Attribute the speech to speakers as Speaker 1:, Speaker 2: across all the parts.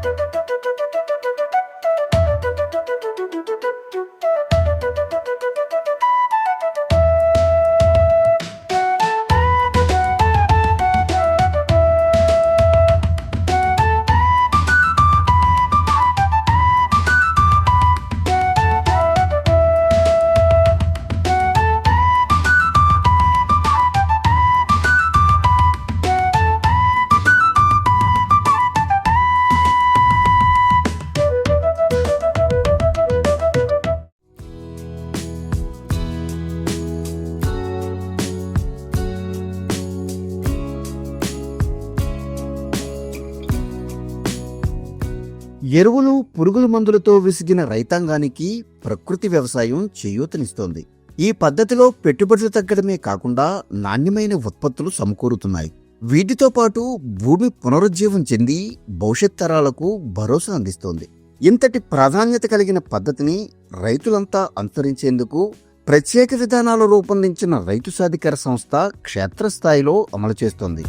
Speaker 1: Thank you. ఎరువులు పురుగుల మందులతో విసిగిన రైతాంగానికి ప్రకృతి వ్యవసాయం చేయూతనిస్తోంది. ఈ పద్ధతిలో పెట్టుబడులు తగ్గడమే కాకుండా నాణ్యమైన ఉత్పత్తులు సమకూరుతున్నాయి. వీటితో పాటు భూమి పునరుజ్జీవం చెంది భవిష్యత్ తరాలకు భరోసా అందిస్తోంది. ఇంతటి ప్రాధాన్యత కలిగిన పద్ధతిని రైతులంతా అనుసరించేందుకు ప్రత్యేక విధానాలు రూపొందించిన రైతు సాధికార సంస్థ క్షేత్రస్థాయిలో అమలు చేస్తోంది.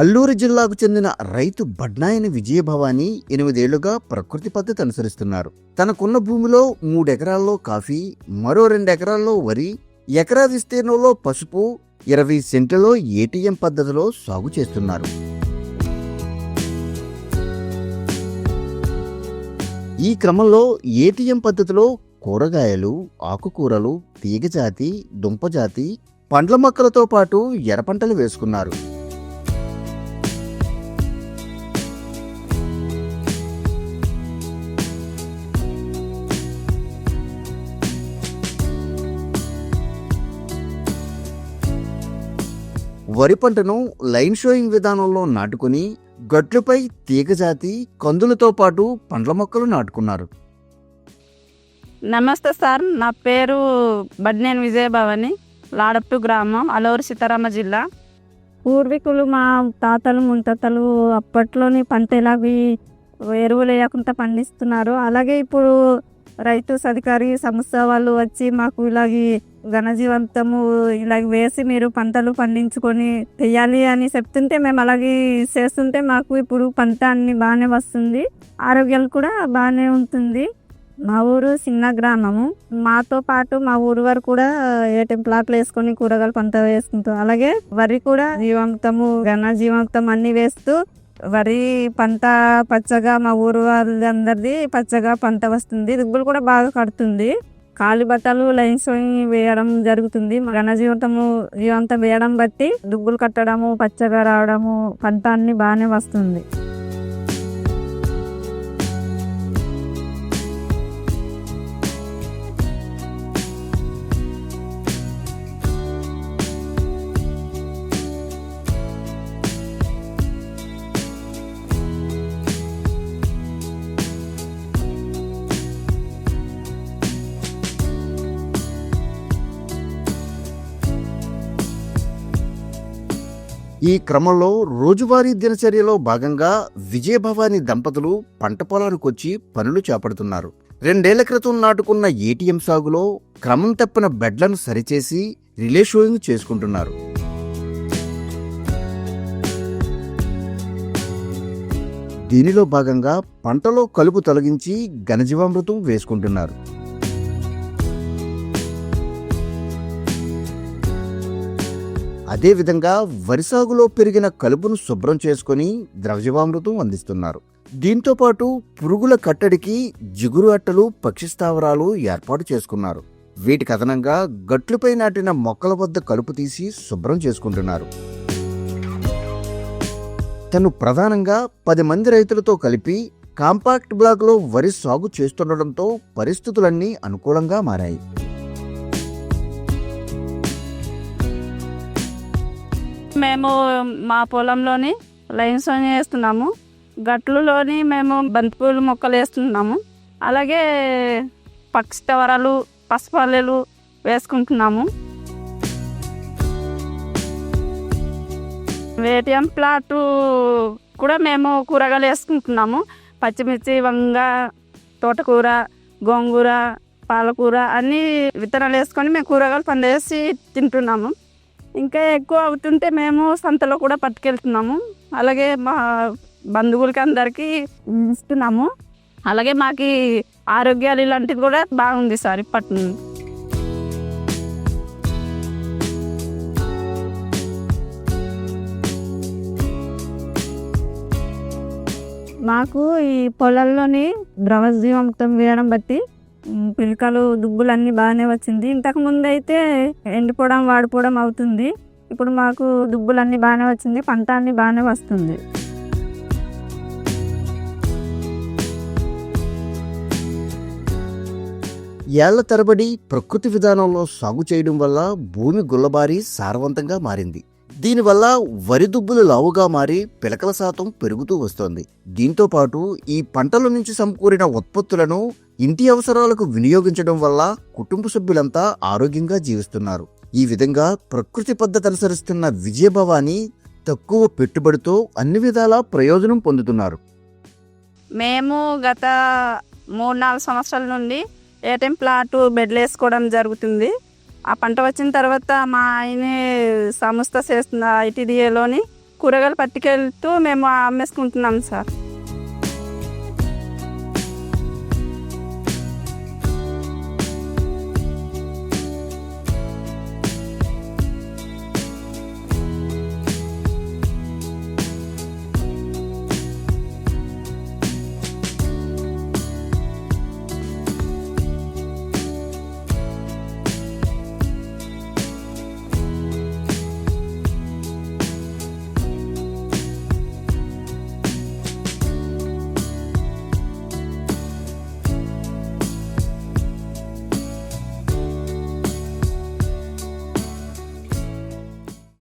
Speaker 1: అల్లూరు జిల్లాకు చెందిన రైతు బడ్నాయని విజయభవాని ఎనిమిదేళ్ళుగా ప్రకృతి పద్ధతి అనుసరిస్తున్నారు. తనకున్న భూమిలో మూడెకరాల్లో కాఫీ మరో రెండెకరాల్లో వరి ఎకరా విస్తీర్ణంలో పసుపు ఇరవై సెంట్లలో ఏటీఎం పద్ధతిలో సాగు చేస్తున్నారు. ఈ క్రమంలో ఏటీఎం పద్ధతిలో కూరగాయలు ఆకుకూరలు తీగజాతి దుంపజాతి పండ్ల మొక్కలతో పాటు ఎర్రపంటలు వేసుకున్నారు. వరి పంటను లైన్ షోయింగ్ విధానంలో నాటుకుని గట్లుపై తీగజాతి కందులతో పాటు పండ్ల మొక్కలు నాటుకున్నారు.
Speaker 2: నమస్తే సార్ నా పేరు బడ్నేని విజయభవని లాడప్పు గ్రామం అలూరు సీతారామ జిల్లా. పూర్వీకులు మా తాతలు ముత్తాతలు అప్పట్లోని పంట ఇలాగి ఎరువులు వేయకుండా పండిస్తున్నారు. అలాగే ఇప్పుడు రైతు సధికారి సంస్థ వాళ్ళు వచ్చి మాకు ఇలాగే ఘనజీవంతము ఇలాగ వేసి మీరు పంటలు పండించుకొని తెయ్యాలి అని చెప్తుంటే మేము అలాగే చేస్తుంటే మాకు ఇప్పుడు పంట అన్ని బాగానే వస్తుంది. ఆరోగ్యాలు కూడా బాగానే ఉంటుంది. మా ఊరు చిన్న గ్రామము. మాతో పాటు మా ఊరు వారు కూడా ఏటీఎం ప్లాట్లు వేసుకొని కూరగాయలు పంట వేసుకుంటాం అలాగే వరి కూడా జీవంతము ఘన జీవంతం అన్ని వేస్తూ వరి పంట పచ్చగా మా ఊరు వాళ్ళందరిది పచ్చగా పంట వస్తుంది. దిగుబడి కూడా బాగా కడుతుంది. కాలి బట్టలు లైన్స్ వేయడం జరుగుతుంది. ఘన జీవితము జీవంతం వేయడం బట్టి దుబ్బులు కట్టడము పచ్చగా రావడము పంట అన్ని బాగానే వస్తుంది.
Speaker 1: ఈ క్రమంలో రోజువారీ దినచర్యలో భాగంగా విజయభవాని దంపతులు పంట పొలానికొచ్చి పనులు చేపడుతున్నారు. రెండేళ్ళ క్రితం నాటుకున్న ఏటీఎం సాగులో క్రమం తప్పిన బెడ్లను సరిచేసి రిలే షోయింగ్ చేసుకుంటున్నారు. దీనిలో భాగంగా పంటలో కలుపు తొలగించి ఘనజీవామృతం వేసుకుంటున్నారు. అదేవిధంగా వరి సాగులో పెరిగిన కలుపును శుభ్రం చేసుకొని ద్రవజీవామృతం అందిస్తున్నారు. దీంతో పాటు పురుగుల కట్టడికి జిగురు అట్టలు పక్షి స్థావరాలు ఏర్పాటు చేసుకున్నారు. వీటి కథనంగా గట్లుపై నాటిన మొక్కల వద్ద కలుపు తీసి శుభ్రం చేసుకుంటున్నారు. తను ప్రధానంగా పది మంది రైతులతో కలిపి కాంపాక్ట్ బ్లాక్లో వరి సాగు చేస్తుండటంతో పరిస్థితులన్నీ అనుకూలంగా మారాయి.
Speaker 2: మేము మా పొలంలోని లైన్స్ వేస్తున్నాము. గట్లులోని మేము బంతిపూలు మొక్కలు వేస్తున్నాము. అలాగే పక్షి టవరాలు పసుపల్లెలు వేసుకుంటున్నాము. వేటిఎం ప్లాట్ కూడా మేము కూరగాయలు వేసుకుంటున్నాము. పచ్చిమిర్చి వంగ తోటకూర గోంగూర పాలకూర అన్నీ విత్తనాలు వేసుకొని మేము కూరగాయలు పండేసి తింటున్నాము. ఇంకా ఎక్కువ అవుతుంటే మేము సంతలో కూడా పట్టుకెళ్తున్నాము అలాగే మా బంధువులకి అందరికీ ఇస్తున్నాము అలాగే మాకు ఆరోగ్యాలు ఇలాంటిది కూడా బాగుంది సార్ ఇప్పటి నుండి. మాకు ఈ పొలాల్లోని ద్రవ జీవామృతం వేయడం బట్టి పిలకలు దుబ్బులు అన్నీ బాగానే వచ్చింది. ఇంతకుముందు అయితే ఎండిపోవడం వాడిపోవడం అవుతుంది. ఇప్పుడు మాకు దుబ్బులు అన్నీ బాగానే వచ్చింది పంట అన్నీ బాగానే వస్తుంది.
Speaker 1: ఏళ్ళ తరబడి ప్రకృతి విధానంలో సాగు చేయడం వల్ల భూమి గుల్లబారి సారవంతంగా మారింది. దీనివల్ల వరి దుబ్బులు లావుగా మారి పిలకల శాతం పెరుగుతూ వస్తోంది. దీంతో పాటు ఈ పంటల నుంచి సమకూరిన ఉత్పత్తులను ఇంటి అవసరాలకు వినియోగించడం వల్ల కుటుంబ సభ్యులంతా ఆరోగ్యంగా జీవిస్తున్నారు. ఈ విధంగా ప్రకృతి పద్ధతి అనుసరిస్తున్న విజయభవాని తక్కువ పెట్టుబడితో అన్ని విధాలా ప్రయోజనం పొందుతున్నారు.
Speaker 2: మేము గత మూడు నాలుగు సంవత్సరాల నుండి ఏటీఎం ప్లాట్ బెడ్లు వేసుకోవడం జరుగుతుంది. ఆ పంట వచ్చిన తర్వాత మా ఆయనే సంస్థ చేస్తున్న ఐటీడీఏలోని కూరగాయలు పట్టుకెళ్తూ మేము అమ్మేసుకుంటున్నాం సార్.